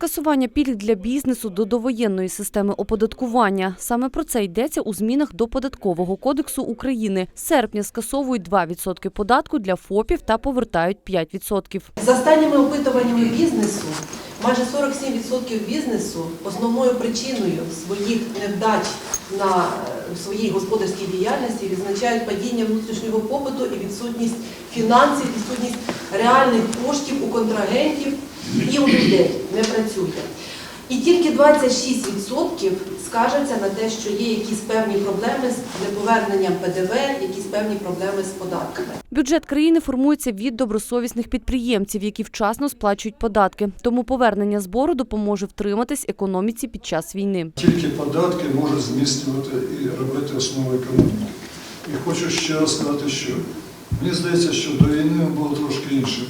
скасування пільг для бізнесу до довоєнної системи оподаткування. Саме про це йдеться у змінах до податкового кодексу України. З серпня скасовують 2% податку для ФОПів та повертають 5%. За останніми опитуваннями бізнесу, майже 47% бізнесу основною причиною своїх невдач на е, своїй господарській діяльності відзначають падіння внутрішнього попиту і відсутність фінансів, відсутність реальних коштів у контрагентів і у людей не працює. І тільки 26% скаржаться на те, що є якісь певні проблеми з неповерненням ПДВ, якісь певні проблеми з податками. Бюджет країни формується від добросовісних підприємців, які вчасно сплачують податки. Тому повернення збору допоможе втриматись економіці під час війни. Тільки податки можуть зміцнювати і робити основу економіки. І хочу ще раз сказати, що мені здається, що до війни було трошки інше.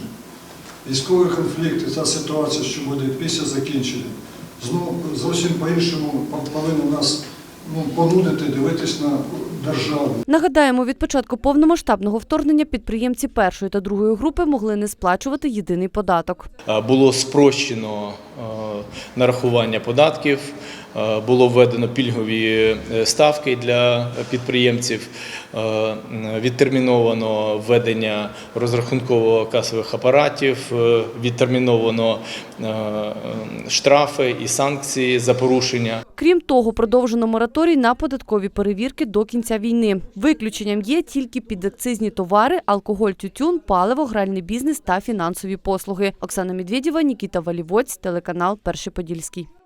Військовий конфлікт і та ситуація, що буде після закінчення, знову зовсім по-іншому повинна нас ну, понудити дивитись на державу. Нагадаємо, від початку повномасштабного вторгнення підприємці першої та другої групи могли не сплачувати єдиний податок. Е, Було спрощено е, нарахування податків, було введено пільгові е, ставки для підприємців, е, відтерміновано введення розрахунково-касових апаратів, е, відтерміновано е, штрафи і санкції за порушення. Крім того, продовжено мораторій на податкові перевірки до кінця війни. Виключенням є тільки підакцизні товари, алкоголь, тютюн, паливо, гральний бізнес та фінансові послуги. Оксана Медведєва, Нікіта Валівоць, телеканал Перший Подільський.